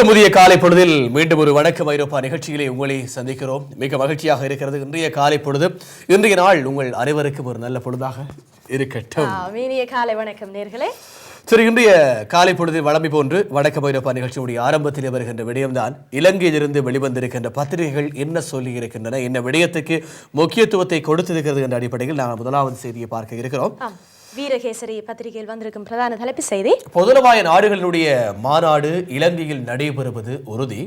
புத்தமுதிய காலை பொழுதில் மீண்டும் ஒரு வணக்கம் ஐரோப்பா நிகழ்ச்சியிலே உங்களை சந்திக்கிறோம். மிக மகிழ்ச்சியாக இருக்கிறது இன்றைய காலை பொழுது. இன்றைய நாள் உங்கள் அனைவருக்கும் ஒரு நல்ல பொழுதாக இருக்கட்டும். காலை வணக்கம் நேர்களே. சரி இன்றைய காலை பொழுதில் வளமை போன்று வடக்கு ஐரோப்பா நிகழ்ச்சியுடைய ஆரம்பத்தில் வருகின்ற விடயம்தான் இலங்கையிலிருந்து வெளிவந்திருக்கின்ற பத்திரிகைகள் என்ன சொல்லி இருக்கின்றன என்ன விடயத்துக்கு முக்கியத்துவத்தை கொடுத்திருக்கிறது என்ற அடிப்படையில் நாங்கள் முதலாவது செய்தியை பார்க்க இருக்கிறோம். வீரகேசரி பத்திரிகையில் வந்திருக்கும் பிரதான தலைப்பு செய்தி. பொதுநலவாய நாடுகளினுடைய மாநாடு இலங்கையில் நடைபெறுவது உறுதி.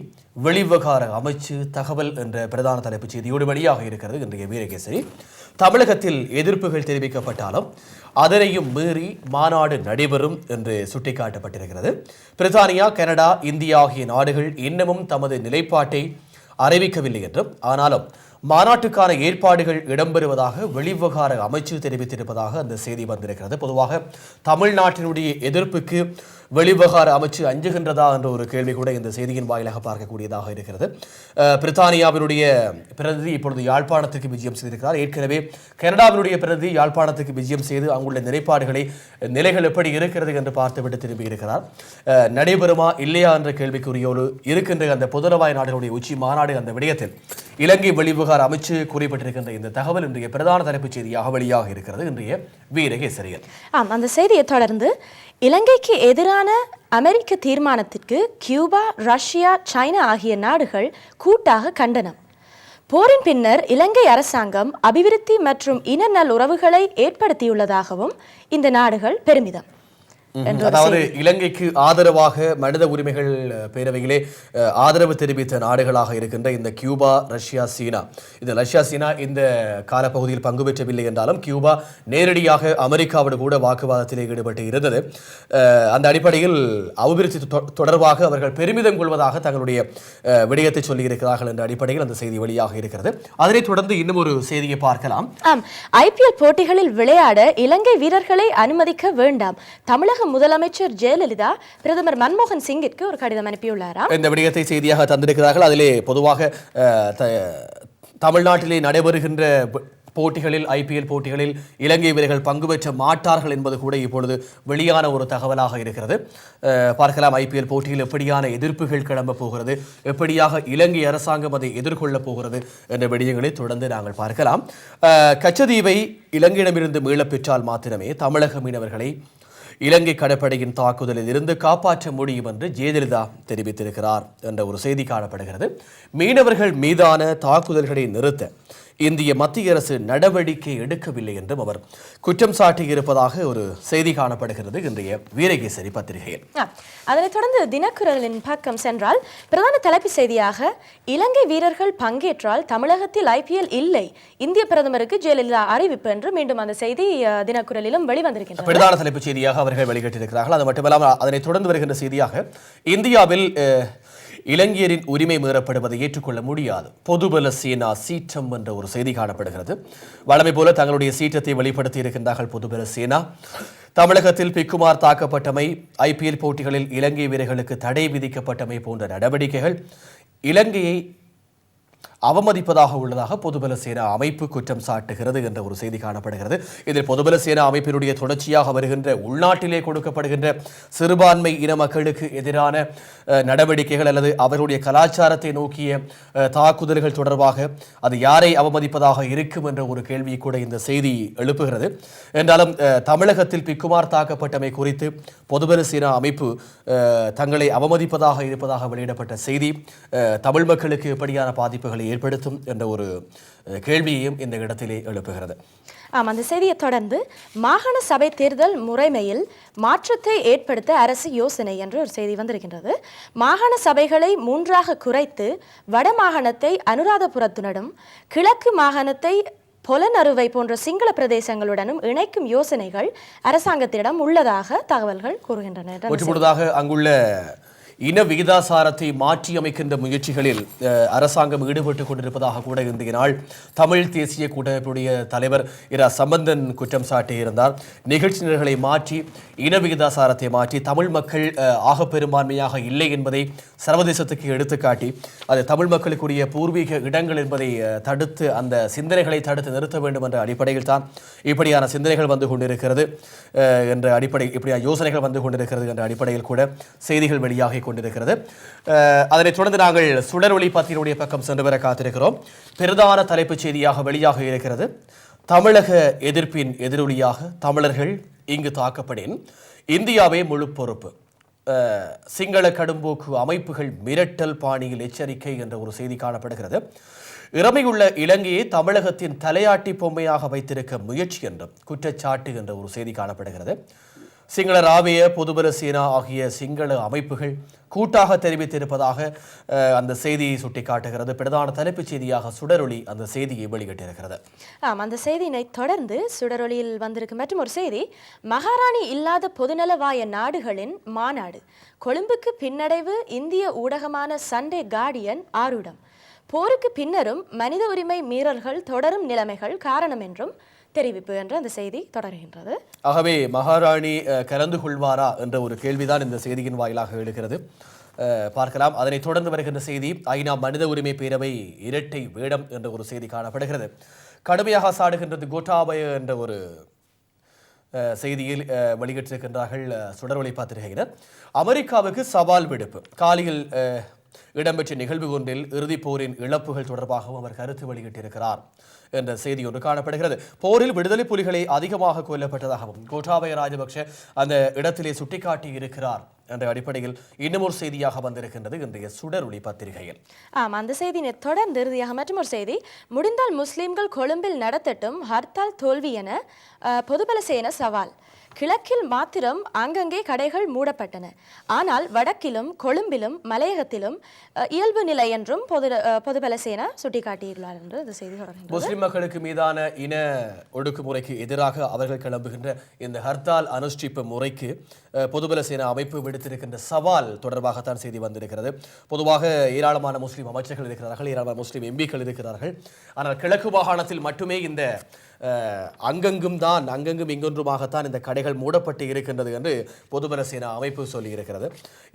வெளிவிவகார அமைச்சு தகவல் என்ற பிரதான தலைப்பு செய்தியோடு வெளியாக இருக்கிறது இன்றைய வீரகேசரி. தமிழகத்தில் எதிர்ப்புகள் தெரிவிக்கப்பட்டாலும் அதனையும் மீறி மாநாடு நடைபெறும் என்று சுட்டிக்காட்டப்பட்டிருக்கிறது. பிரித்தானியா கனடா இந்தியா ஆகிய நாடுகள் இன்னமும் தமது நிலைப்பாட்டை அறிவிக்கவில்லை என்றும் ஆனாலும் மாநாட்டுக்கான ஏற்பாடுகள் இடம்பெறுவதாக வெளிவிவகார அமைச்சு தெரிவித்திருப்பதாக அந்த செய்தி வந்திருக்கிறது. பொதுவாக தமிழ்நாட்டினுடைய எதிர்ப்புக்கு வெளிவகார அமைச்சு அஞ்சுகின்றதா என்ற ஒரு கேள்வி கூட இந்த செய்தியின் வாயிலாக பார்க்கக்கூடியதாக இருக்கிறது. பிரித்தானியாவினுடைய பிரதிநிதி இப்பொழுது யாழ்ப்பாணத்துக்கு விஜயம் செய்திருக்கிறார். ஏற்கனவே கனடாவினுடைய பிரதிநிதி யாழ்ப்பாணத்துக்கு விஜயம் செய்து அங்குள்ள நிலைப்பாடுகளை நிலைகள் எப்படி இருக்கிறது என்று பார்த்துவிட்டு திரும்பி இருக்கிறார். நடைபெறுமா இல்லையா என்ற கேள்விக்குரியோடு இருக்கின்ற அந்த பொதுநலவாய நாடுகளுடைய உச்சி மாநாடு அந்த விடயத்தில் இலங்கை வெளிவிவகார அமைச்சு கூறப்பட்டிருக்கின்ற இந்த தகவல் இன்றைய பிரதான தலைப்புச் செய்தியாக வெளியாக இருக்கிறது. இன்றைய வீரகேசரியன். ஆம் அந்த செய்தியை தொடர்ந்து இலங்கைக்கு எதிரான அமெரிக்க தீர்மானத்திற்கு கியூபா ரஷ்யா சைனா ஆகிய நாடுகள் கூட்டாக கண்டனம். போரின் பின்னர் இலங்கை அரசாங்கம் அபிவிருத்தி மற்றும் இன நல் உறவுகளை ஏற்படுத்தியுள்ளதாகவும் இந்த நாடுகள் பெருமிதம். அதாவது இலங்கைக்கு ஆதரவாக மனித உரிமைகள் பேரவையிலே ஆதரவு தெரிவித்த நாடுகளாக இருக்கின்ற இந்த கியூபா ரஷ்யா சீனா. இந்த ரஷ்யா சீனா இந்த காலப்பகுதியில் பங்கு பெற்றவில்லை என்றாலும் கியூபா நேரடியாக அமெரிக்காவோடு கூட வாக்குவாதத்திலே ஈடுபட்டு இருந்தது. அந்த அடிப்படையில் அபிவிருத்தி தொடர்பாக அவர்கள் பெருமிதம் கொள்வதாக தங்களுடைய விடயத்தை சொல்லியிருக்கிறார்கள் என்ற அடிப்படையில் அந்த செய்தி வெளியாக இருக்கிறது. அதனைத் தொடர்ந்து இன்னும் ஒரு செய்தியை பார்க்கலாம். ஐபிஎல் போட்டிகளில் விளையாட இலங்கை வீரர்களை அனுமதிக்க வேண்டாம். தமிழக முதலமைச்சர் ஜெயலலிதா பிரதமர் மன்மோகன் சிங்கிற்கு ஒரு கடிதம் அனுப்பியுள்ளாராம். இந்த விடயத்தை செய்தியாக தந்திருக்கிறார்கள். அதிலே பொதுவாக த- தமிழ்நாட்டிலே நடைபெறுகின்ற போட்டிகளில் ஐபிஎல் போட்டிகளில் இலங்கை வீரர்கள் பங்கு பெற்ற மாட்டார்கள் என்பது கூட இப்பொழுது வெளியான ஒரு தகவலாக இருக்கிறது. பார்க்கலாம் ஐபிஎல் போட்டியில் எப்படியான எதிர்ப்புகள் கிளம்ப போகிறது எப்படியாக இலங்கை அரசாங்கம் அதை எதிர்கொள்ளப் போகிறது என்ற விடயங்களை தொடர்ந்து நாங்கள் பார்க்கலாம். கச்சதீவை இலங்கையிடமிருந்து மீளப் பெற்றால் மாத்திரமே தமிழக மீனவர்களை இலங்கை கடற்படையின் தாக்குதலில் இருந்து காப்பாற்ற முடியும் என்று ஜெயலலிதா தெரிவித்திருக்கிறார் என்ற ஒரு செய்தி காணப்படுகிறது. மீனவர்கள் மீதான தாக்குதல்களை நிறுத்த இந்திய மத்திய அரசு நடவடிக்கை எடுக்கவில்லை என்றும் அவர் குற்றம் சாட்டியிருப்பதாக ஒரு செய்தி காணப்படுகிறது. இன்றைய வீரகேசரி பத்திரிகையில். அதனைத் தொடர்ந்து தினக்குரலின் பக்கம் சென்றால் பிரதான தலைப்பு செய்தியாக இலங்கை வீரர்கள் பங்கேற்றால் தமிழகத்தில் ஐபிஎல் இல்லை இந்திய பிரதமருக்கு ஜெயலலிதா அறிவிப்பு என்று மீண்டும் அந்த செய்தி தினக்குரலிலும் வெளிவந்திருக்கின்றது. பிரதான தலைப்புச் செய்தியாக அவர்கள் வெளியிட்டிருக்கிறார்கள். அது மட்டுமல்லாமல் அதனைத் தொடர்ந்து வருகின்ற செய்தியாக இந்தியாவில் இலங்கையரின் உரிமை மீறப்படுவதை ஏற்றுக்கொள்ள முடியாது. பொதுபல சேனா சீற்றம் என்ற ஒரு செய்தி காணப்படுகிறது. வழமை போல தங்களுடைய சீற்றத்தை வெளிப்படுத்தி இருக்கின்றார்கள் பொதுபல சேனா. தமிழகத்தில் பிக்குமார் தாக்கப்பட்டமை ஐபிஎல் போட்டிகளில் இலங்கை வீரர்களுக்கு தடை விதிக்கப்பட்டமை போன்ற நடவடிக்கைகள் இலங்கையை அவமதிப்பதாக உள்ளதாக பொதுபல சேனா அமைப்பு குற்றம் சாட்டுகிறது என்ற ஒரு செய்தி காணப்படுகிறது. இதில் பொதுபல சேனா அமைப்பினுடைய தொடர்ச்சியாக வருகின்ற உள்நாட்டிலே கொடுக்கப்படுகின்ற சிறுபான்மை இன மக்களுக்கு எதிரான நடவடிக்கைகள் அல்லது அவர்களுடைய கலாச்சாரத்தை நோக்கிய தாக்குதல்கள் தொடர்பாக அது யாரை அவமதிப்பதாக இருக்கும் என்ற ஒரு கேள்வி கூட இந்த செய்தி எழுப்புகிறது. என்றாலும் தமிழகத்தில் பிக்குமார் தாக்கப்பட்டமை குறித்து பொதுபல சேனா அமைப்பு தங்களை அவமதிப்பதாக இருப்பதாக வெளியிடப்பட்ட செய்தி தமிழ் மக்களுக்கு எப்படியான பாதிப்புகளை ஏற்படுத்தும் என்ற ஒரு கேள்வியையும் இந்த இடத்திலே எழுப்புகிறது. ஆம் அந்த செய்தியை தொடர்ந்து மாகாண சபை தேர்தல் முறைமையில் மாற்றத்தை ஏற்படுத்த அரசு யோசனை என்று ஒரு செய்தி வந்திருக்கின்றது. மாகாண சபைகளை மூன்றாக குறைத்து வட மாகாணத்தை அனுராதபுரத்துடனும் கிழக்கு மாகாணத்தை பொலனறுவை போன்ற சிங்கள பிரதேசங்களுடனும் இணைக்கும் யோசனைகள் அரசாங்கத்திடம் உள்ளதாக தகவல்கள் கூறுகின்றன. அங்குள்ள இன விகிதாசாரத்தை மாற்றியமைக்கின்ற முயற்சிகளில் அரசாங்கம் ஈடுபட்டு கொண்டிருப்பதாக கூட இன்றைய நாள் தமிழ் தேசிய கூட்டமைப்புடைய தலைவர் இரா. சம்பந்தன் குற்றம் சாட்டியிருந்தார். நிகழ்ச்சியினர்களை மாற்றி இன விகிதாசாரத்தை மாற்றி தமிழ் மக்கள் அஹ், ஆகப் பெரும்பான்மையாக இல்லை என்பதை சர்வதேசத்துக்கு எடுத்துக்காட்டி அது தமிழ் மக்களுக்குரிய பூர்வீக இடங்கள் என்பதை தடுத்து அந்த சிந்தனைகளை தடுத்து நிறுத்த வேண்டும் என்ற அடிப்படையில் தான் இப்படியான சிந்தனைகள் வந்து கொண்டிருக்கிறது. என்ற அடிப்படை இப்படியான யோசனைகள் வந்து கொண்டிருக்கிறது என்ற அடிப்படையில் கூட செய்திகள் வெளியாகிக் கொண்டிருக்கிறது. அதனைத் தொடர்ந்து நாங்கள் சுடரொளி பத்தினுடைய பக்கம் சென்று வர காத்திருக்கிறோம். பிரதான தலைப்புச் செய்தியாக வெளியாக இருக்கிறது. தமிழக எதிர்ப்பின் எதிரொலியாக தமிழர்கள் இங்கு தாக்கப்படின். இந்தியாவே முழு பொறுப்பு. சிங்கள கடும்போக்கு அமைப்புகள் மிரட்டல் பாணியில் எச்சரிக்கை என்ற ஒரு செய்தி காணப்படுகிறது. இறமையுள்ள இலங்கையை தமிழகத்தின் தலையாட்டி பொம்மையாக வைத்திருக்க முயற்சி என்றும் குற்றச்சாட்டு என்ற ஒரு செய்தி காணப்படுகிறது. சிங்கள ராவிய பொதுபல சீனா ஆகிய சிங்கள அமைப்புகள் கூட்டாக தெரிவித்திருப்பதாக அந்த செய்தியை சுட்டிக்காட்டுகிறது. பிரதான தலைப்புச் செய்தியாக சுடரொளி அந்த செய்தியை வெளியிட்டிருக்கிறது. ஆம் அந்த செய்தியினை தொடர்ந்து சுடரொளியில் வந்திருக்கும் மற்றும் ஒரு செய்தி மகாராணி இல்லாத பொதுநலவாய நாடுகளின் மாநாடு. கொழும்புக்கு பின்னடைவு இந்திய ஊடகமான சண்டே கார்டியன் ஆருடம். போருக்கு பின்னரும் மனித உரிமை மீறல்கள் தொடரும் நிலைமைகள் காரணம் என்றும் தெரிவிப்பு என்ற அந்த செய்தி தொடர்கின்றது. ஆகவே மகாராணி கலந்து கொள்வாரா என்ற ஒரு கேள்விதான் இந்த செய்தியின் வாயிலாக எழுகிறது. பார்க்கலாம். அதனைத் தொடர்ந்து வருகின்ற செய்தி ஐநா மனித உரிமை பேரவை இரட்டை வேடம் என்ற ஒரு செய்தி காணப்படுகிறது. கடுமையாக சாடுகின்றது கோட்டாபய என்ற ஒரு செய்தியில் வெளியிட்டிருக்கின்றார்கள் அஹ், சுடரொளி பத்திரிகையினர் அமெரிக்காவுக்கு சவால் விடுப்பு. காலியில் இடம்பெற்ற நிகழ்வு ஒன்றில் இறுதிப் போரின் இழப்புகள் தொடர்பாகவும் அவர் கருத்து வெளியிட்டிருக்கிறார் என்ற செய்தி ஒன்று காணப்படுகிறது. போரில் விடுதலை புலிகளை அதிகமாக கொல்லப்பட்டதாகவும் கோட்டாபய ராஜபக்ஷ அந்த இடத்திலே சுட்டிக்காட்டி இருக்கிறார் என்ற அடிப்படையில் இன்னும் ஒரு செய்தியாக வந்திருக்கின்றது இன்றைய சுடரொளி பத்திரிகையில். ஆம் அந்த செய்தியினை தொடர்ந்து இறுதியாக மற்றும் ஒரு செய்தி. முடிந்தால் முஸ்லிம்கள் கொழும்பில் நடத்தட்டும் ஹர்த்தால் தோல்வி என அஹ், பொதுபல சேன சவால். கிழக்கில் மாத்திரம் அங்கங்கே கடைகள் மூடப்பட்டன. ஆனால் வடக்கிலும் கொழும்பிலும் மலையகத்திலும் இயல்பு நிலை என்றும் பொது பொதுபல சேனா சுட்டிக்காட்டியுள்ளார் என்று இந்த செய்தி தொடர்கின்றது முஸ்லிம் மக்களுக்கு மீதான இன ஒடுக்குமுறைக்கு எதிராக அவர்கள் கிளம்புகின்ற இந்த ஹர்த்தால் அனுஷ்டிப்பு முறைக்கு பொதுபல சேனா அமைப்பு விடுத்திருக்கின்ற சவால் தொடர்பாகத்தான் செய்தி வந்திருக்கிறது. பொதுவாக ஏராளமான முஸ்லிம் அமைச்சர்கள் இருக்கிறார்கள் ஏராளமான முஸ்லிம் எம்பிக்கள் இருக்கிறார்கள். ஆனால் கிழக்கு மாகாணத்தில் மட்டுமே இந்த அங்கங்கும் தான் அங்கங்கும் இங்கொன்றுமாகத்தான் இந்த கடைகள் மூடப்பட்டு இருக்கின்றது என்று பொதுபல சேனா அமைப்பு சொல்லியிருக்கிறது.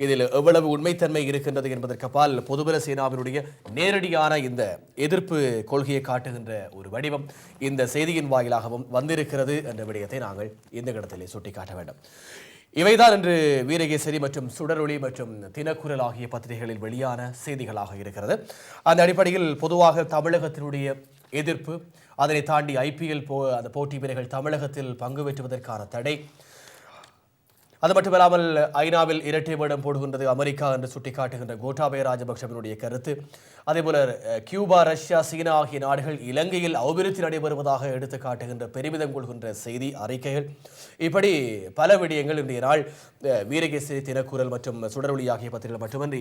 இதில் எவ்வளவு உண்மைத்தன்மை இருக்கின்றது என்பதற்கப்பால் பொதுபல சேனாவினுடைய நேரடியான இந்த எதிர்ப்பு கொள்கையை காட்டுகின்ற ஒரு வடிவம் இந்த செய்தியின் வாயிலாகவும் வந்திருக்கிறது என்ற விடயத்தை நாங்கள் இந்த இடத்திலே சுட்டிக்காட்ட வேண்டும். இவைதான் இன்று வீரகேசரி மற்றும் சுடரொளி மற்றும் தினக்குரல் ஆகிய பத்திரிகைகளில் வெளியான செய்திகளாக இருக்கிறது. அந்த அடிப்படையில் பொதுவாக தமிழகத்தினுடைய எதிர்ப்பு அதனை தாண்டி ஐபிஎல் போ அந்த போட்டி வீரர்கள் தமிழகத்தில் பங்கு பெற்றுவதற்கான தடை. அது மட்டுமில்லாமல் ஐநாவில் இரட்டை வேடம் போடுகின்றது அமெரிக்கா என்று சுட்டிக்காட்டுகின்ற கோட்டாபய ராஜபக்சவினுடைய கருத்து. அதேபோல கியூபா ரஷ்யா சீனா ஆகிய நாடுகள் இலங்கையில் அபிவிருத்தி நடைபெறுவதாக எடுத்து காட்டுகின்ற பெருமிதம் கொள்கின்ற செய்தி அறிக்கைகள். இப்படி பல விடயங்கள் இன்றைய நாள் வீரகேசரி தினக்குரல் மற்றும் சுடரொளி ஆகிய பத்திரிகைகள் மட்டுமின்றி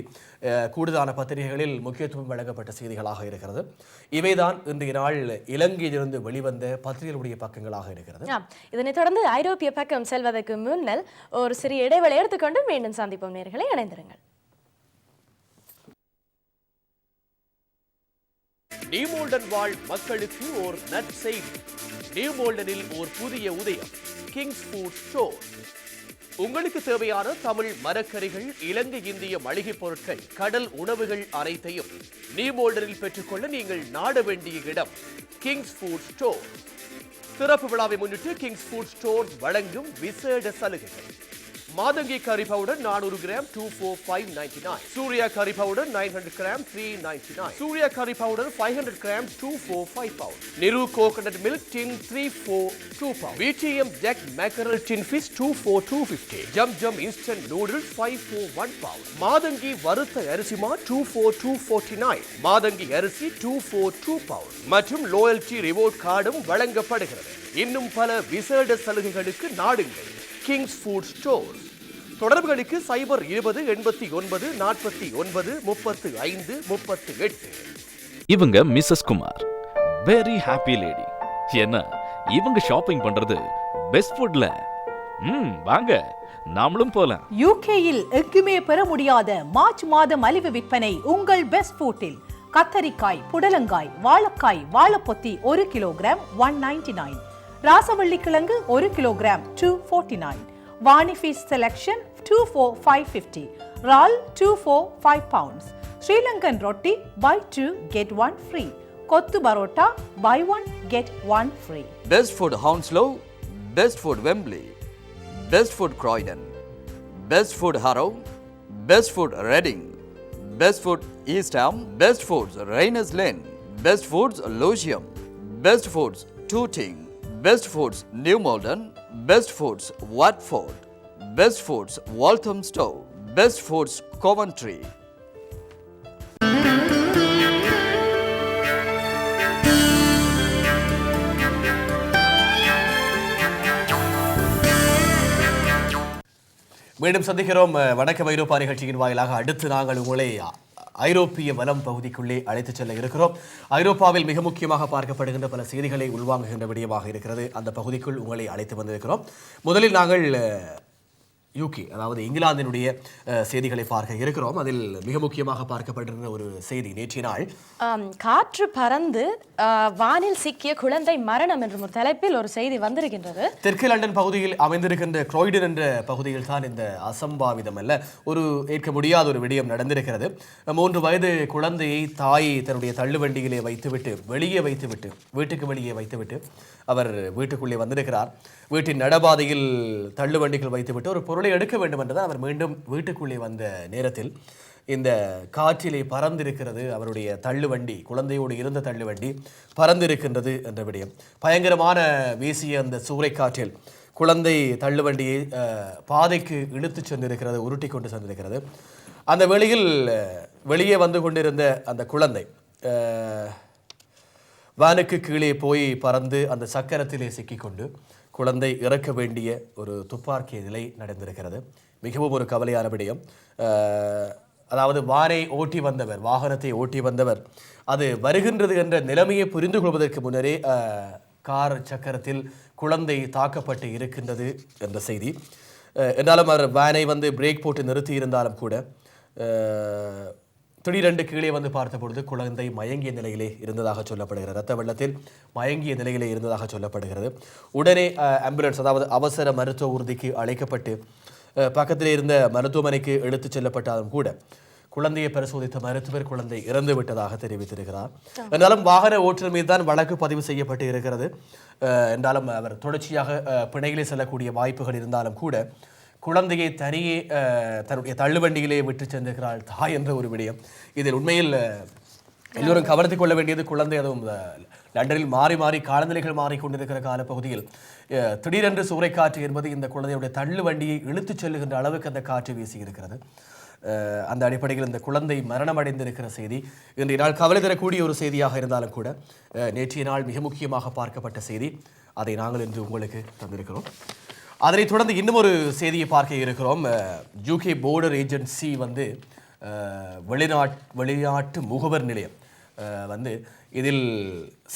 கூடுதலான பத்திரிகைகளில் முக்கியத்துவம் வழங்கப்பட்ட செய்திகளாக இருக்கிறது. இவைதான் இன்றைய நாள் இலங்கையிலிருந்து வெளிவந்த பத்திரிகைகளுடைய பக்கங்களாக இருக்கிறது. இதனைத் தொடர்ந்து ஐரோப்பிய பக்கம் செல்வதற்கு முன்னல் ஒரு சிறிய இடைவெளி எடுத்துக்கொண்டு மீண்டும் சந்திப்போம் நேர்களை. இணைந்திருங்கள். நியூமோல்டன் வாழ் மக்களுக்கு ஓர் நற்செய்தி. நியூமோல்டனில் ஓர் புதிய உதயம் கிங்ஸ் ஃபுட் ஷோ உங்களுக்கு தேவையான தமிழ் மரக்கறிகள் இலங்கை இந்திய மளிகைப் பொருட்கள் கடல் உணவுகள் அனைத்தையும் நியூமோல்டனில் பெற்றுக்கொள்ள நீங்கள் நாட வேண்டிய இடம் கிங்ஸ் ஃபுட் ஸ்டோர் சிறப்பு விழாவை முன்னிட்டு கிங்ஸ் ஃபுட் ஸ்டோர் வழங்கும் விசேட சலுகைகள். மாதங்கி கறி பவுடர் நானூறு gram two four five ninety nine Surya curry powder nine hundred gram three ninety nine Surya curry powder five hundred gram two four five pound நிரு coconut milk tin three four two pound VTM jack mackerel tin fish two four two fifty ஜம் ஜம் instant noodles five four one pound Mathangi வறுத்த அரிசிமா two four two forty nine Mathangi அரிசி two four two bound மற்றும் லோயல்டி reward கார்டும் வழங்கப்படுகிறது. இன்னும் பல விசேட சலுகைகளுக்கு நாடுங்கள். கிங்ஸ் ஃபுட் ஸ்டோர்ஸ் தொடர்புகளுக்கு சைபர் இருபது எண்பத்தி ஒன்பது நாற்பத்தி ஒன்பது முப்பத்து ஐந்து முப்பத்து எட்டு. இவங்க Mrs Kumar. Very happy lady என்ன இவங்க ஷாப்பிங் பண்றது பெஸ்ட் ஃபுட்ல ம் வாங்க. நாமளும் போலாம். யூகேயில் எங்குமே பெற முடியாத மார்ச் மாத மலிவு விற்பனை உங்கள் பெஸ்ட் ஃபுட்டில் கத்தரிக்காய் புடலங்காய் வாழைக்காய் வாழைப்பொத்தி ஒரு கிலோகிராம் ஒன் நைன்டி நைன் ராசவள்ளி கிழங்கு ஒரு kilogram two forty nine Vani fish selection two four five fifty റാൽ two four five pounds Sri Lankan roti buy two get one free kothu barotta buy one get one free best food Hounslow best food Wembley best food Croydon best food Harrow best food Reading best food East Ham best foods Rayners Lane best foods Lewisham best foods Tooting best foods New Malden best foods Watford best foods Walthamstow best foods Coventry மீண்டும் சந்திக்கிறோம் வணக்க வைரோப்பா நிகழ்ச்சியின் வாயிலாக அடுத்து நாங்கள் உங்களை ஐரோப்பிய வலம் பகுதிக்குள்ளே அழைத்துச் செல்ல இருக்கிறோம். ஐரோப்பாவில் மிக முக்கியமாக பார்க்கப்படுகின்ற பல செய்திகளை உள்வாங்குகின்ற விடயமாக இருக்கிறது. அந்த பகுதிக்குள் உங்களை அழைத்து வந்திருக்கிறோம். முதலில் நாங்கள் யூகே அதாவது இங்கிலாந்தினுடைய செய்திகளை பார்க்க இருக்கிறோம். அதில் மிக முக்கியமாக பார்க்கப்படுகின்ற ஒரு செய்தி நேற்றைய நாள். காற்று பறந்து வானில் சிக்கிய குழந்தை மரணம் என்ற ஒரு தலைப்பில் ஒரு செய்தி வந்திருக்கின்றது. தெற்கு லண்டன் பகுதியில் அமைந்திருக்கின்ற குரோய்டன் என்ற பகுதியில் தான் இந்த அசம்பாவிதம் அல்ல ஒரு ஏற்க முடியாத ஒரு விடயம் நடந்திருக்கிறது. மூன்று வயது குழந்தையை தாய் தன்னுடைய தள்ளுவண்டியிலே வைத்துவிட்டு வெளியே வைத்துவிட்டு வீட்டுக்கு வெளியே வைத்துவிட்டு அவர் வீட்டுக்குள்ளே வந்திருக்கிறார். வீட்டின் நடபாதையில் தள்ளுவண்டிகள் வைத்துவிட்டு ஒரு பொருளை எடுக்க வேண்டும் என்றுதான் அவர் மீண்டும் வீட்டுக்குள்ளே வந்த நேரத்தில் இந்த காற்றிலே பறந்திருக்கிறது அவருடைய தள்ளுவண்டி குழந்தையோடு இருந்த தள்ளுவண்டி பறந்திருக்கின்றது என்ற விடயம். பயங்கரமான வீசிய அந்த சூறைக்காற்றில் குழந்தை தள்ளுவண்டியை பாதைக்கு இழுத்துச் சென்றிருக்கிறது உருட்டி கொண்டு சென்றிருக்கிறது. அந்த வெளியில் வெளியே வந்து கொண்டிருந்த அந்த குழந்தை வேனுக்கு வானுக்கு கீழே போய் பறந்து அந்த சக்கரத்திலே சிக்கிக்கொண்டு குழந்தை இறக்க வேண்டிய ஒரு துப்பாக்கிய நிலை நடந்திருக்கிறது. மிகவும் ஒரு கவலையான விடயம். அதாவது வானை ஓட்டி வந்தவர் வாகனத்தை ஓட்டி வந்தவர் அது வருகின்றது என்ற நிலைமையை புரிந்து கொள்வதற்கு முன்னரே கார் சக்கரத்தில் குழந்தை தாக்கப்பட்டு இருக்கின்றது என்ற செய்தி. என்றாலும் அவர் வேனை வந்து பிரேக் போட்டு நிறுத்தி இருந்தாலும் கூட திடீரென்று கீழே வந்து பார்த்தபொழுது குழந்தை மயங்கிய நிலையிலே இருந்ததாக சொல்லப்படுகிறது. ரத்த வெள்ளத்தில் மயங்கிய நிலையிலே இருந்ததாக சொல்லப்படுகிறது. உடனே ஆம்புலன்ஸ் அதாவது அவசர மருத்துவ ஊர்திக்கு அழைக்கப்பட்டு பக்கத்திலே இருந்த மருத்துவமனைக்கு எடுத்துச் செல்லப்பட்டாலும் கூட குழந்தையை பரிசோதித்த மருத்துவர் குழந்தை இறந்து விட்டதாக தெரிவித்திருக்கிறார். என்றாலும் வாகன ஓட்டுநர் மீது தான் வழக்கு பதிவு செய்யப்பட்டு இருக்கிறது. என்றாலும் அவர் தொடர்ச்சியாக பிணையிலே செல்லக்கூடிய வாய்ப்புகள் இருந்தாலும் கூட குழந்தையை தனியே தன்னுடைய தள்ளுவண்டியிலே விட்டு சென்றிருக்கிறாள் தாய் என்ற ஒரு விடயம். இதில் உண்மையில் எல்லோரும் கவர்த்து கொள்ள வேண்டியது குழந்தை. அதுவும் லண்டனில் மாறி மாறி காலநிலைகள் மாறிக்கொண்டிருக்கிற காலப்பகுதியில் அஹ், திடீரென்று சூறைக்காற்று என்பது இந்த குழந்தையுடைய தள்ளு வண்டியை இழுத்துச் செல்லுகின்ற அளவுக்கு அந்த காற்று வீசி இருக்கிறது. அந்த அடிப்படையில் இந்த குழந்தை மரணமடைந்திருக்கிற செய்தி இன்றைய நாள் கவலை தரக்கூடிய ஒரு செய்தியாக இருந்தாலும் கூட நேற்றைய நாள் மிக முக்கியமாக பார்க்கப்பட்ட செய்தி. அதை நாங்கள் இன்று உங்களுக்கு தந்திருக்கிறோம். அதனைத் தொடர்ந்து இன்னும் ஒரு செய்தியை பார்க்க இருக்கிறோம். யூகே போர்டர் ஏஜென்சி வந்து வெளிநாட் வெளிநாட்டு முகவர் நிலையம் வந்து இதில்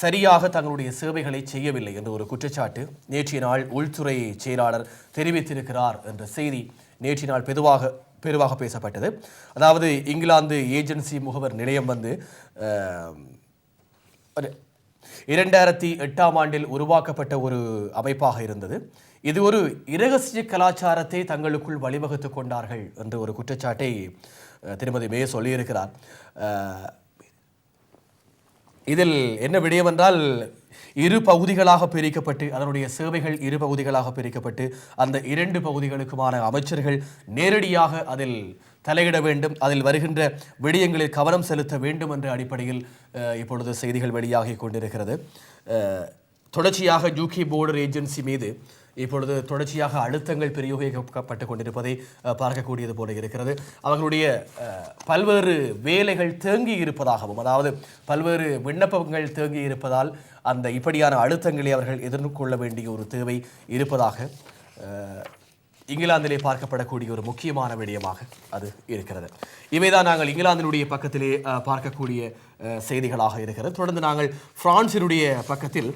சரியாக தங்களுடைய சேவைகளை செய்யவில்லை என்ற ஒரு குற்றச்சாட்டு நேற்றைய நாள் உள்துறை செயலாளர் தெரிவித்திருக்கிறார் என்ற செய்தி நேற்றைய நாள் பெதுவாக பெருவாக பேசப்பட்டது. அதாவது இங்கிலாந்து ஏஜென்சி முகவர் நிலையம் வந்து ஒரு இரண்டாயிரத்தி எட்டாம் ஆண்டில் உருவாக்கப்பட்ட ஒரு அமைப்பாக இருந்தது. இது ஒரு இரகசிய கலாச்சாரத்தை தங்களுக்குள் வழிவகுத்துக் கொண்டார்கள் என்ற ஒரு குற்றச்சாட்டை திருமதி மே சொல்லியிருக்கிறார். இதில் என்ன விடயம் என்றால் இரு பகுதிகளாக பிரிக்கப்பட்டு அதனுடைய சேவைகள் இரு பகுதிகளாக பிரிக்கப்பட்டு அந்த இரண்டு பகுதிகளுக்குமான அமைச்சர்கள் நேரடியாக அதில் தலையிட வேண்டும் அதில் வருகின்ற விடயங்களில் கவனம் செலுத்த வேண்டும் என்ற அடிப்படையில் இப்பொழுது செய்திகள் வெளியாகி கொண்டிருக்கிறது. தொடர்ச்சியாக யூகே போர்டர் ஏஜென்சி மீது இப்பொழுது தொடர்ச்சியாக அழுத்தங்கள் பிரயோகிக்கப்பட்டு கொண்டிருப்பதை பார்க்கக்கூடியது போல இருக்கிறது. அவர்களுடைய பல்வேறு வேலைகள் தேங்கி இருப்பதாகவும் அதாவது பல்வேறு விண்ணப்பங்கள் தேங்கி இருப்பதால் அந்த இப்படியான அழுத்தங்களை அவர்கள் எதிர்கொள்ள வேண்டிய ஒரு தேவை இருப்பதாக இங்கிலாந்திலே பார்க்கப்படக்கூடிய ஒரு முக்கியமான விடயமாக அது இருக்கிறது. இவைதான் நாங்கள் இங்கிலாந்தினுடைய பக்கத்திலே பார்க்கக்கூடிய செய்திகளாக இருக்கிறது. தொடர்ந்து நாங்கள் பிரான்சினுடைய பக்கத்தில்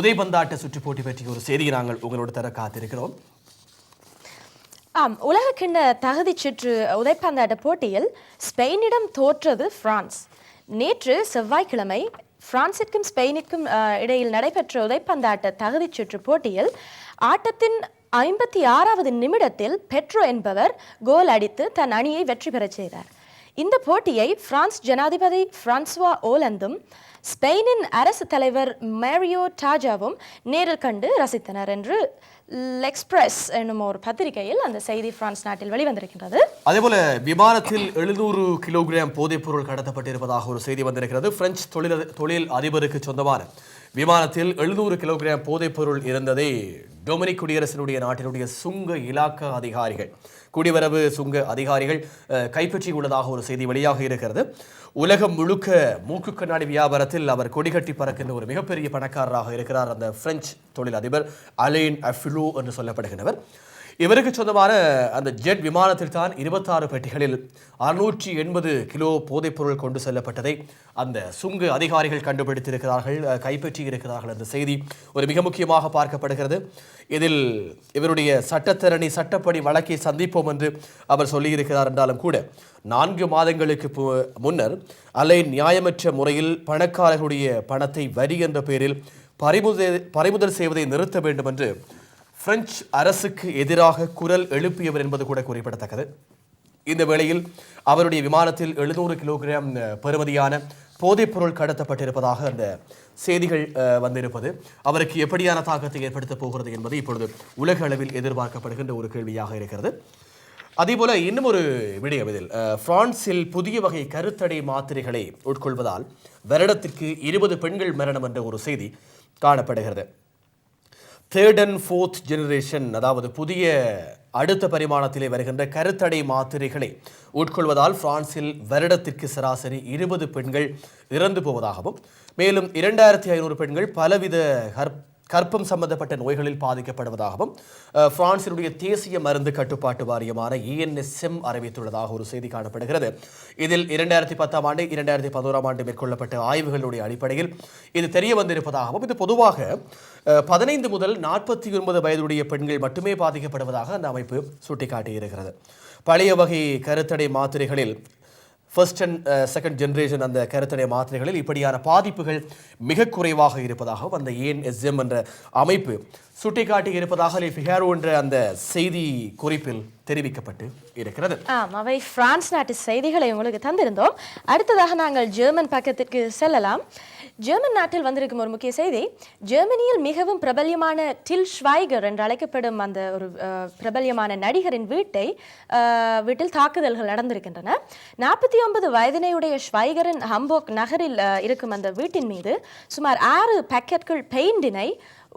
உதைபந்தாட்ட சுற்றுப் போட்டி பற்றிய ஒரு செய்தியை நாங்கள் உங்களோடு தர காத்திருக்கிறோம். ஆம் உலகக்கிண்ண தகுதிச் சுற்று உதைப்பந்தாட்ட போட்டியில் ஸ்பெயினிடம் தோற்றது பிரான்ஸ். நேற்று செவ்வாய்க்கிழமை பிரான்சிற்கும் ஸ்பெயினுக்கும் இடையில் நடைபெற்ற உதைப்பந்தாட்ட தகுதிச் சுற்று போட்டியில் ஆட்டத்தின் ஐம்பத்தி ஆறாவது நிமிடத்தில் பெட்ரோ என்பவர் கோல் அடித்து தன் அணியை வெற்றி பெறச் செய்தார். இந்த போட்டியை பிரான்ஸ் ஜனாதிபதி பிரான்சுவா ஓலந்தும் ஸ்பெயினின் அரசு தலைவர் மேரியோ டாஜாவும் நேரில் கண்டு ரசித்தனர் என்று லெக்ஸ்பிரஸ் என்னும் ஒரு பத்திரிகையில் அந்த செய்தி பிரான்ஸ் நாட்டில் வெளிவந்திருக்கின்றது. அதேபோல விமானத்தில் எழுநூறு கிலோகிராம் போதைப்பொருள் கடத்தப்பட்டிருப்பதாக ஒரு செய்தி வந்திருக்கிறது. பிரெஞ்சு தொழில் தொழில் அதிபருக்கு சொந்தமான விமானத்தில் எழுநூறு கிலோகிராம் போதைப்பொருள் இருந்ததை டொமினிக் குடியரசினுடைய நாட்டினுடைய சுங்க இலாக்கா அதிகாரிகள். குடிவரவு சுங்க அதிகாரிகள் கைப்பற்றியுள்ளதாக ஒரு செய்தி வெளியாக இருக்கிறது. உலகம் முழுக்க மூக்கு கண்ணாடி வியாபாரத்தில் அவர் கொடிகட்டி பறக்கின்ற ஒரு மிகப்பெரிய பணக்காரராக இருக்கிறார் அந்த பிரெஞ்சு தொழிலதிபர் அலேன் அஃபிலோ என்று சொல்லப்படுகின்றவர். இவருக்கு சொந்தமான அந்த ஜெட் விமானத்தில் தான் இருபத்தாறு பெட்டிகளில் அறுநூற்றி எண்பது கிலோ போதைப்பொருள் கொண்டு செல்லப்பட்டதை அந்த சுங்கு அதிகாரிகள் கண்டுபிடித்திருக்கிறார்கள் கைப்பற்றி இருக்கிறார்கள் என்ற செய்தி ஒரு மிக முக்கியமாக பார்க்கப்படுகிறது. இதில் இவருடைய சட்டத்தரணி சட்டப்படி வழக்கை சந்திப்போம் என்று அவர் சொல்லியிருக்கிறார் என்றாலும் கூட நான்கு மாதங்களுக்கு பு- முன்னர் அலை நியாயமற்ற முறையில் பணக்காரர்களுடைய பணத்தை வரி என்ற பெயரில் பறிமுதல் பறிமுதல் செய்வதை நிறுத்த வேண்டும் என்று பிரெஞ்சு அரசுக்கு எதிராக குரல் எழுப்பியவர் என்பது கூட குறிப்பிடத்தக்கது. இந்த வேளையில் அவருடைய விமானத்தில் எழுநூறு கிலோகிராம் பெறுமதியான போதைப்பொருள் கடத்தப்பட்டிருப்பதாக அந்த செய்திகள் வந்திருப்பது. அவருக்கு எப்படியான தாக்கத்தை ஏற்படுத்தப் போகிறது என்பது இப்பொழுது உலக அளவில் எதிர்பார்க்கப்படுகின்ற ஒரு கேள்வியாக இருக்கிறது. அதேபோல இன்னும் ஒரு விடயம் இதில். பிரான்சில் புதிய வகை கருத்தடை மாத்திரைகளை உட்கொள்வதால் வருடத்திற்கு இருபது பெண்கள் மரணம் என்ற ஒரு செய்தி காணப்படுகிறது. தேர்ட் அண்ட் ஃபோர்த் ஜெனரேஷன் அதாவது புதிய அடுத்த பரிமாணத்திலே வருகின்ற கருத்தடை மாத்திரைகளை உட்கொள்வதால் பிரான்சில் வருடத்திற்கு சராசரி இருபது பெண்கள் இறந்து போவதாகவும் மேலும் இரண்டாயிரத்தி ஐநூறு பெண்கள் பலவித ஹர்ப் கற்பம் சம்பந்தப்பட்ட நோய்களில் பாதிக்கப்படுவதாகவும் பிரான்சினுடைய தேசிய மருந்து கட்டுப்பாட்டு வாரியமான இஎன்எஸ்எம் அறிவித்துள்ளதாக ஒரு செய்தி காணப்படுகிறது. இதில் இரண்டாயிரத்தி பத்தாம் ஆண்டு இரண்டாயிரத்தி பதினோராம் ஆண்டு மேற்கொள்ளப்பட்ட ஆய்வுகளுடைய அடிப்படையில் இது தெரிய வந்திருப்பதாகவும் இது பொதுவாக பதினைந்து முதல் நாற்பத்தி ஒன்பது வயதுடைய பெண்கள் மட்டுமே பாதிக்கப்படுவதாக அந்த அமைப்பு சுட்டிக்காட்டியிருக்கிறது. பழைய வகை கருத்தடை மாத்திரைகளில் ஃபர்ஸ்ட் அண்ட் செகண்ட் ஜென்ரேஷன் அந்த கருத்தடை மாத்திரைகளில் இப்படியான பாதிப்புகள் மிக குறைவாக இருப்பதாகவும் அந்த ஏஎன்எஸ்எம் என்ற அமைப்பு சுட்டிக்காட்டி இருப்பதாக ஃபிகாரோ என்ற அந்த செய்தி குறிப்பில் தெரிவிக்கப்பட்டு இருக்கிறது. ஆம் அவை பிரான்ஸ் நாட்டு செய்திகளை உங்களுக்கு தந்திருந்தோம். அடுத்ததாக நாங்கள் ஜெர்மன் பக்கத்திற்கு செல்லலாம். ஜெர்மன் நாட்டில் வந்திருக்கும் ஒரு முக்கிய செய்தி ஜெர்மனியில் மிகவும் பிரபல்யமான டில் ஷ்வைகர் என்று அழைக்கப்படும் அந்த ஒரு பிரபல்யமான நடிகரின் வீட்டை வீட்டில் தாக்குதல்கள் நடந்திருக்கின்றன. நாற்பத்தி ஒன்பது வயதினையுடைய ஸ்வைகரின் ஹம்போக் நகரில் இருக்கும் அந்த வீட்டின் மீது சுமார் ஆறு பேக்கெட்கள் பெயிண்டினை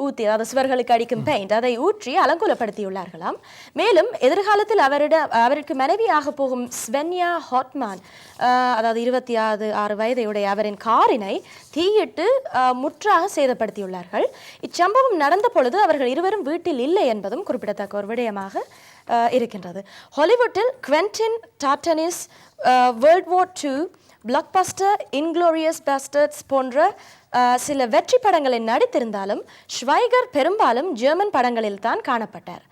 ஊற்றி அதாவது சுவர்களுக்கு அடிக்கும் பெயிண்ட் அதை ஊற்றி அலங்கோலப்படுத்தியுள்ளார்களாம். மேலும் எதிர்காலத்தில் அவரிடம் அவருக்கு மனைவியாக போகும் ஸ்வென்யா ஹாட்மான் அதாவது இருபத்தி ஆறு ஆறு வயதையுடைய அவரின் காரினை தீயிட்டு முற்றாக சேதப்படுத்தியுள்ளார்கள். இச்சம்பவம் நடந்த பொழுது அவர்கள் இருவரும் வீட்டில் இல்லை என்பதும் குறிப்பிடத்தக்க ஒரு விடயமாக இருக்கின்றது. ஹாலிவுட்டில் Quentin டாட்டனிஸ் World War Two blockbuster Inglourious Basterds போன்ற சில வெற்றி படங்களில் நடித்திருந்தாலும் ஸ்வைகர் பெரும்பாலும் ஜெர்மன் படங்களில் தான் காணப்பட்டார்.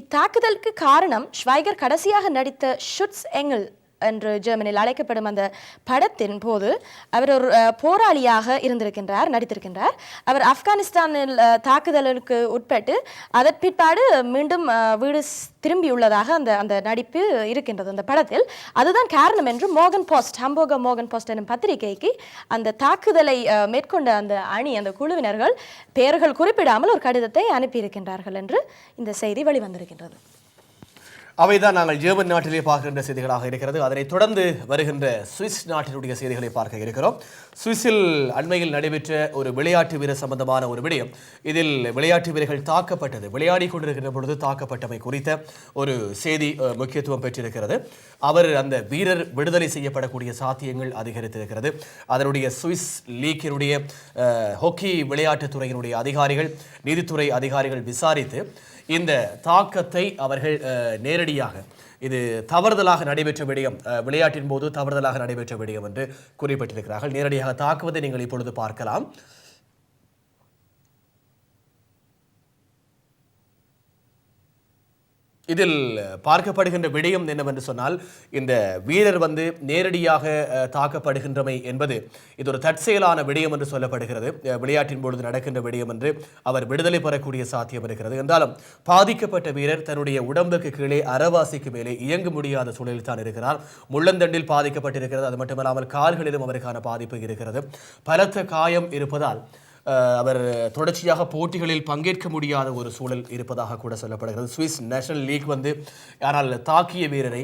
இத்தாக்குதலுக்கு காரணம் ஸ்வைகர் கடைசியாக நடித்த ஷுட்ஸ் எங்கல் என்று ஜெர்மனியில் அழைக்கப்படும் அந்த படத்தின் போது அவர் ஒரு போராளியாக இருந்திருக்கின்றார் நடித்திருக்கின்றார். அவர் ஆப்கானிஸ்தானில் தாக்குதலுக்கு உட்பட்டு அதன் பிற்பாடு மீண்டும் வீடு திரும்பியுள்ளதாக அந்த அந்த நடிப்பு இருக்கின்றது அந்த படத்தில். அதுதான் காரணம் என்று மோகன் போஸ்ட் ஹம்போக மோகன் போஸ்ட் எனும் பத்திரிகைக்கு அந்த தாக்குதலை மேற்கொண்ட அந்த அணி அந்த குழுவினர்கள் பெயர்கள் குறிப்பிடாமல் ஒரு கடிதத்தை அனுப்பியிருக்கின்றார்கள் என்று இந்த செய்தி வெளிவந்திருக்கின்றது. அவைதான் நாங்கள் ஜெர்மன் நாட்டிலே பார்க்கின்ற செய்திகளாக இருக்கிறது. அதனைத் தொடர்ந்து வருகின்ற சுவிஸ் நாட்டினுடைய செய்திகளை பார்க்க இருக்கிறோம். சுவிஸில் அண்மையில் நடைபெற்ற ஒரு விளையாட்டு வீரர் சம்பந்தமான ஒரு விடயம். இதில் விளையாட்டு வீரர்கள் தாக்கப்பட்டது. விளையாடி கொண்டிருக்கின்ற பொழுது தாக்கப்பட்டமை குறித்த ஒரு செய்தி முக்கியத்துவம் பெற்றிருக்கிறது. அவர் அந்த வீரர் விடுதலை செய்யப்படக்கூடிய சாத்தியங்கள் அதிகரித்திருக்கிறது. அதனுடைய சுவிஸ் லீக்கினுடைய ஹாக்கி விளையாட்டுத் துறையினுடைய அதிகாரிகள் நீதித்துறை அதிகாரிகள் விசாரித்து இந்த தாக்கத்தை அவர்கள் நேரடியாக இது தவறுதலாக நடைபெற்ற விடயம் விளையாட்டின் போது தவறுதலாக நடைபெற்ற விடயம் என்று குறிப்பிட்டிருக்கிறார்கள். நேரடியாக தாக்குவதை நீங்கள் இப்பொழுது பார்க்கலாம். இதில் பார்க்கப்படுகின்ற விடயம் என்னவென்று சொன்னால் இந்த வீரர் வந்து நேரடியாக தாக்கப்படுகின்றமை என்பது இது ஒரு தற்செயலான விடயம் என்று சொல்லப்படுகிறது. விளையாட்டின் பொழுது நடக்கின்ற விடயம் என்று அவர் விடுதலை பெறக்கூடிய சாத்தியம் இருக்கிறது. என்றாலும் பாதிக்கப்பட்ட வீரர் தன்னுடைய உடம்புக்கு கீழே அறவாசிக்கு மேலே இயங்க முடியாத சூழலில் தான் இருக்கிறார். முள்ளந்தண்டில் பாதிக்கப்பட்டிருக்கிறது. அது மட்டுமல்லாமல் கால்களிலும் அவருக்கான பாதிப்பு இருக்கிறது. பலத்த காயம் இருப்பதால் அவர் தொடர்ச்சியாக போட்டிகளில் பங்கேற்க முடியாத ஒரு சூழல் இருப்பதாக கூட சொல்லப்படுகிறது. சுவிஸ் நேஷனல் லீக் வந்து ஆனால் தாக்கிய வீரரை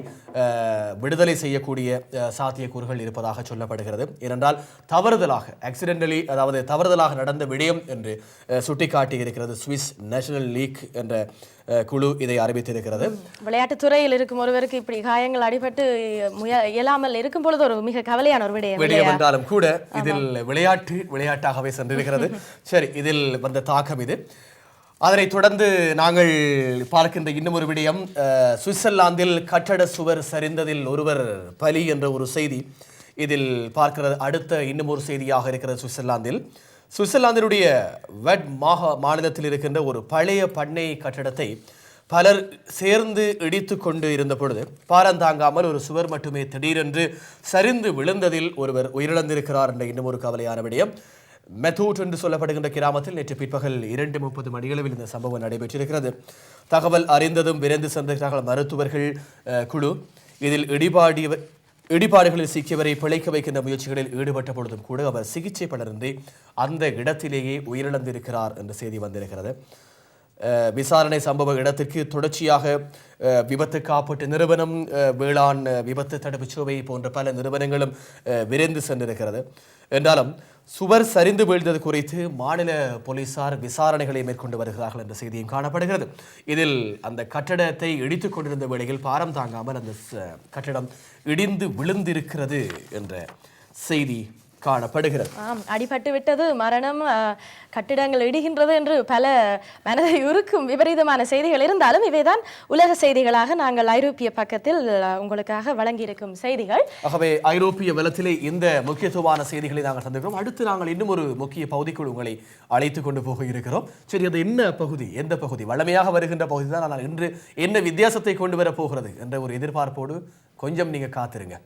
விடுதலை செய்யக்கூடிய சாத்தியக்கூறுகள் இருப்பதாக சொல்லப்படுகிறது. ஏனென்றால் தவறுதலாக ஆக்சிடென்டலி அதாவது தவறுதலாக நடந்த விடயம் என்று சுட்டிக்காட்டி இருக்கிறது சுவிஸ் நேஷனல் லீக் என்ற குழு இதை அறிவித்திருக்கிறது. விளையாட்டுத் துறையில் இருக்கும் ஒருவருக்கு இப்படி காயங்கள் அடிபட்டு இயலாமல் இருக்கும் பொழுது ஒரு மிக கவலையான ஒரு விடயம் விடயம்? என்றாலும் கூட இதில் விளையாட்டு விளையாட்டாகவே சென்றிருக்கிறது. சரி இதில் வந்த தாக்கம் இது. அதனைத் தொடர்ந்து நாங்கள் பார்க்கின்ற இன்னும் ஒரு விடயம் சுவிட்சர்லாந்தில் கட்டட சுவர் சரிந்ததில் ஒருவர் பலி என்ற ஒரு செய்தி இதில் பார்க்கிறது. அடுத்த இன்னும் ஒரு செய்தியாக இருக்கிறது சுவிட்சர்லாந்தில். சுவிட்சர்லாந்தினுடைய வெட் மாகா மாநிலத்தில் இருக்கின்ற ஒரு பழைய பண்ணை கட்டடத்தை பலர் சேர்ந்து இடித்து கொண்டு இருந்த பொழுது பாரந்தாங்காமல் ஒரு சுவர் மட்டுமே திடீரென்று சரிந்து விழுந்ததில் ஒருவர் உயிரிழந்திருக்கிறார் என்ற இன்னும் ஒரு கவலையான விடயம். மெத்தூட் என்று சொல்லப்படுகின்ற கிராமத்தில் நேற்று பிற்பகல் இரண்டு முப்பது மணியளவில் இந்த சம்பவம் நடைபெற்றிருக்கிறது. தகவல் அறிந்ததும் விரைந்து சென்றிருக்கிறார்கள் மருத்துவர்கள் குழு. இதில் இடிபாடியவர் இடிபாடுகளில் சிக்கியவரை பிழைக்க வைக்கின்ற முயற்சிகளில் ஈடுபட்ட பொழுதும் கூட அவர் சிகிச்சை பலரின்றி அந்த இடத்திலேயே உயிரிழந்திருக்கிறார் என்ற செய்தி வந்திருக்கிறது. விசாரணை சம்பவ இடத்திற்கு தொடர்ச்சியாக விபத்து காப்பீட்டு நிறுவனம் வேளாண் விபத்து தடுப்பு சேவை போன்ற பல நிறுவனங்களும் விரைந்து சென்றிருக்கிறது. என்றாலும் சுவர் சரிந்து வீழ்ந்தது குறித்து மாநில போலீசார் விசாரணைகளை மேற்கொண்டு வருகிறார்கள் என்ற செய்தியும் காணப்படுகிறது. இதில் அந்த கட்டடத்தை இடித்துக் கொண்டிருந்த வேளையில் பாரம் தாங்காமல் அந்த ச- கட்டடம் இடிந்து விழுந்திருக்கிறது என்ற செய்தி காணப்படுகிறது. ஆம் அடிபட்டு விட்டது மரணம் கட்டிடங்கள் இடிகின்றது என்று பல மனதை உருக்கும் விபரீதமான செய்திகள் இருந்தாலும் இவைதான் உலக செய்திகளாக நாங்கள் ஐரோப்பிய பக்கத்தில் உங்களுக்காக வழங்கியிருக்கும் செய்திகள். ஆகவே ஐரோப்பிய வலத்திலே இந்த முக்கியத்துவமான செய்திகளை நாங்கள் தந்திருக்கிறோம் அடுத்து நாங்கள் இன்னும் ஒரு முக்கிய பகுதிக்குள் உங்களை அழைத்து கொண்டு போக இருக்கிறோம். சரி அது என்ன பகுதி? எந்த பகுதி? வளமையாக வருகின்ற பகுதி தான் ஆனால் இன்று என்ன வித்தியாசத்தை கொண்டு வர போகிறது என்ற ஒரு எதிர்பார்ப்போடு கொஞ்சம் நீங்க காத்திருங்க.